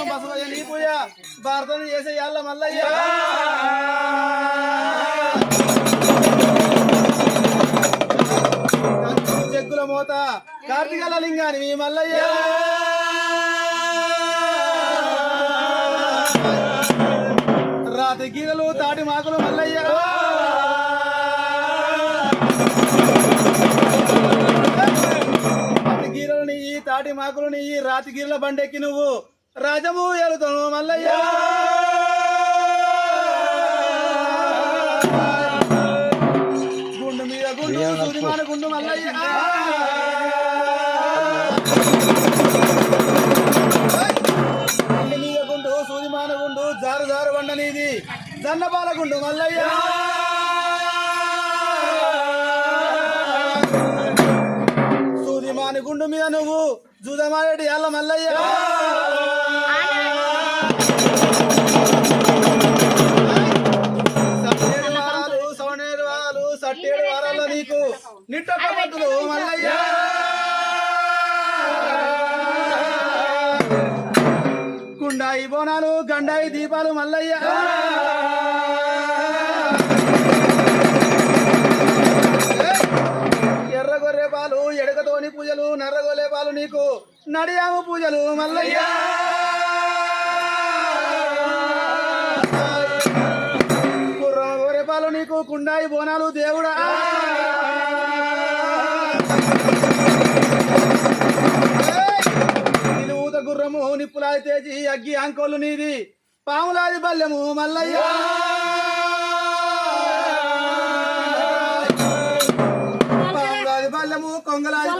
బతుకమ్మ బసవయ్య నీ పూజ? భారతం చేసే యాళ్ళ మల్లయ్య చెక్కుల మోత కార్తీకల లింగాని మీ మల్లయ్య రాతి గీరలు తాటి మాకులు మల్లయ్య తాటి మాకులు నీ రాతి గీరల బండెక్కి నువ్వు. రాజము ఎలుతాను మల్లయ్య. గుండు మీద గుండు గుండు మల్లయ్య. గుండు మీద గుండు గుండు జారు జారు బండ నీది. జన్నపాల గుండు మల్లయ్య. సూదిమాని గుండు మీద నువ్వు జూదమారెడ్డి ఎల్ల మల్లయ్య. సట్టేడు వారాలు సవనేడు వారాలు నీకు. నిట్ట పట్టులు మల్లయ్య. గుండాయి బోనాలు గండాయి దీపాలు మల్లయ్య. ఎర్ర గొర్రె పాలు ఎడకతోని పూజలు నర్ర గొర్రె పాలు నీకు. నడియాము పూజలు మల్లయ్య. కుండాయి బోనాలు దేవుడా. నిలువుత గుర్రము నిప్పులాది తేజి అగ్గి అంకోలు నీది. పాములాది బల్లెము మల్లయ్య. పాములాది బల్లెము కొంగలాది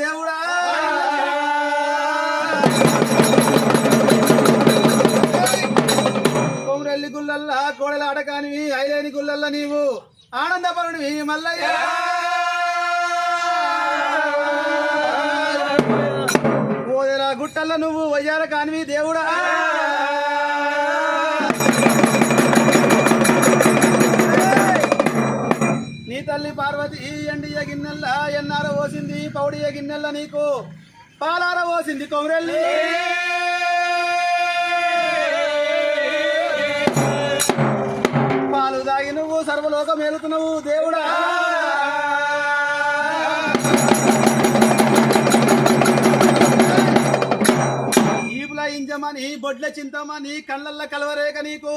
దేవుడా. కొమరెల్లి గుల్లల్లా కోడల అడకానివి ఐలేని గుల్లల్లా నీవు. ఆనందపరుడివి మల్లయ్య. ఓదెల గుట్టల్లో నువ్వు వయ్యాల కానివి దేవుడా. నీ తల్లి పార్వతి ఎండియ గిన్నెల్ల ఎన్నార పోసింది పౌడియ గిన్నెల్ల నీకు. పాలార పోసింది కొమరెల్లి. నువ్వు వెళుతున్నావు దేవుడా. ఈపుల ఇంజమని బొడ్ల చింతమని కళ్ళల్ల కలవరేక నీకు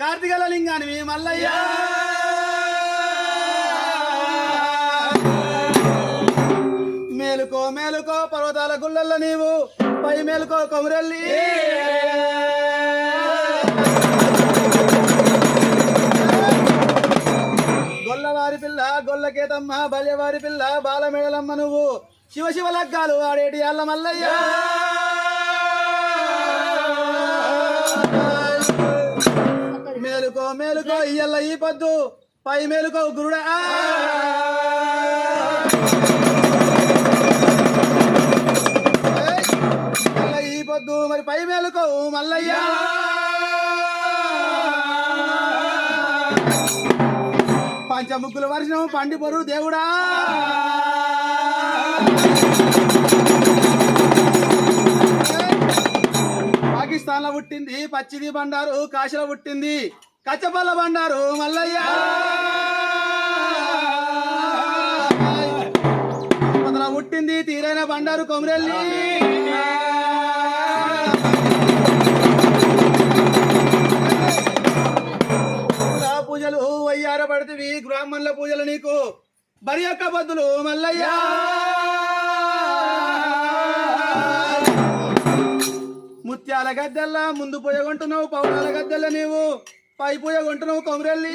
కార్తీకల లింగానివి మల్లయ్య. మేలుకో మేలుకో పర్వతాల గుళ్ళల్లో నీవు పై మేలుకో కొమురెల్లి గొల్లవారి పిల్ల గొల్లకేతమ్మ బల్యవారి పిల్ల బాలమేడలమ్మ నువ్వు. శివ శివ లగ్గాలు ఆడేటి అల్ల మల్లయ్య. మేలుకో మేలుకో ఇయ్యల్ల ఈ పొద్దు. పై మేలుకో గురుడా. ఈ పొద్దు మరి పై మేలుకో మల్లయ్య. పంచముక్కులు వర్షం పండి పొరు దేవుడా. పాకిస్తాన్లో పుట్టింది పచ్చిది బండారు కాశీలో పుట్టింది కచ్చపల్ల బండారు మల్లయ్య. పుట్టింది తీరైన బండారు కొమరెల్లి. బ్రాహ్మణుల నీకు. బరి యొక్క బద్దులు మల్లయ్యా. ముత్యాల గద్దెల్లా ముందు పోయగొంటున్నావు పౌరాల గద్దెల్ల నీవు. పై పోయగొంటున్నావు కొమరెల్లి.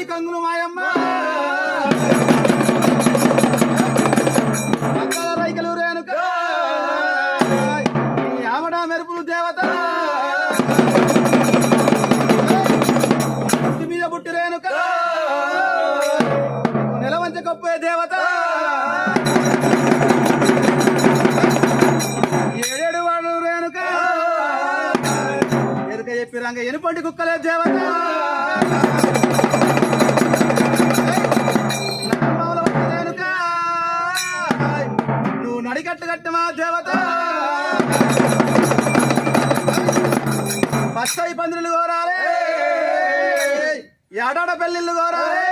ఈ కంగులు మాయమ్మ అక్కల రైకలు రేణుక. ఈ మెరుపులు దేవత. ఇంటి మీద పుట్టి రేణుక. నెలవంచ కప్పే దేవత. ఏడేడు వాడు రేణుక. ఎరుక చెప్పి రంగ ఎనుపంటి కుక్కలే దేవత. నువ్వు నడికట్టు కట్టమా దేవత బస్తాయి పందిరులు కోరాలే ఏడాడ పెళ్ళిళ్ళు కోరాలే